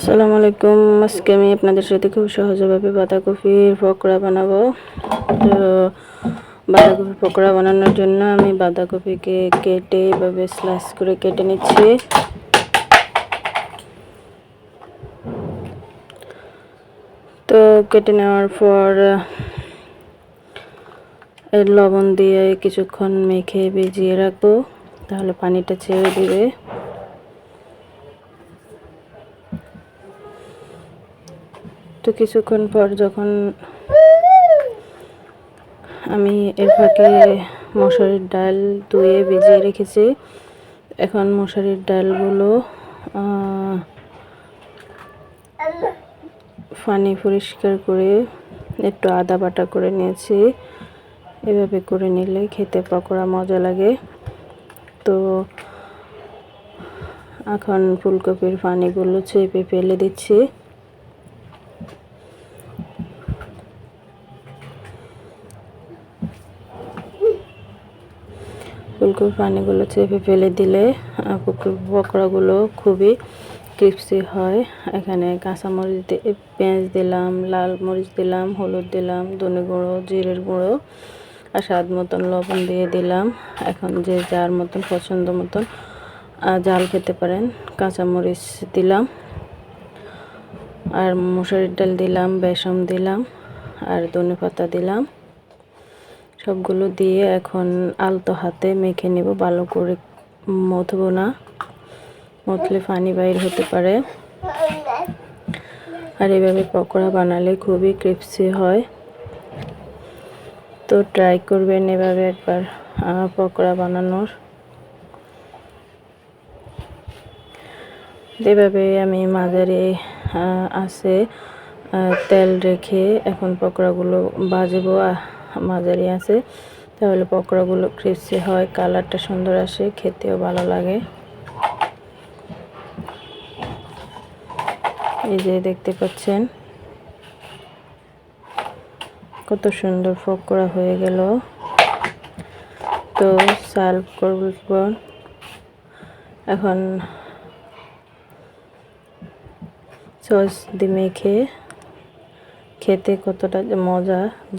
আসসালামু আলাইকুম। আজকে আমি আপনাদের সাথে খুব সহজভাবে বাঁধাকপির পকোড়া বানাবো। তো, বাঁধাকপির পকোড়া বানানোর জন্য আমি বাঁধাকপিকে কেটে এভাবে স্লাইস করে কেটে নিচ্ছি। তো, কেটে নেওয়ার পর, এর লবণ দিয়ে কিছুক্ষণ মেখে ভিজিয়ে রাখব। তাহলে পানিটা ছেড়ে দিবে। তো কিছুক্ষণ পর যখন আমি এর ফাঁকে মশারির ডাল ধুয়ে ভিজিয়ে রেখেছি, এখন মশারির ডালগুলো পানি পরিষ্কার করে একটু আদা বাটা করে নিয়েছি। এভাবে করে নিলে খেতে পকোড়া মজা লাগে। তো এখন ফুলকপির পানিগুলো চেপে ফেলে দিচ্ছি। ফুলকপি পানিগুলো চেপে ফেলে দিলে পকোড়াগুলো খুবই ক্রিপসি হয়। এখানে কাঁচামরিচ পেঁয়াজ দিলাম, লাল মরিচ দিলাম, হলুদ দিলাম, ধনে গুঁড়ো, জিরের গুঁড়ো আর স্বাদ মতন লবণ দিয়ে দিলাম। এখন যে যার মতন পছন্দ মতন জাল খেতে পারেন। কাঁচামরিচ দিলাম আর মশারির ডাল দিলাম বেসম দিলাম আর ধনে পাতা দিলাম। সবগুলো দিয়ে এখন আলতো হাতে মেখে নেব। ভালো করে মথবো না। মথলে পানি বাইর হতে পারে। আর এভাবে পকোড়া বানালে খুবই ক্রিপসি হয়। তো ট্রাই করবেন এভাবে একবার পকোড়া বানানোর। এভাবে আমি মাঝারি আছে তেল রেখে এখন পকোড়াগুলো বাজবো। মাঝারি আছে। তাহলে পকোড়াগুলো ক্রিসি হয় কালারটা সুন্দর আসে, খেতেও ভালো লাগে। এই যে দেখতে পাচ্ছেন, কত সুন্দর পকোড়া হয়ে গেল। তো সার্ভ করব এখন সস দিয়ে মেখে খেতে কতটা মজা।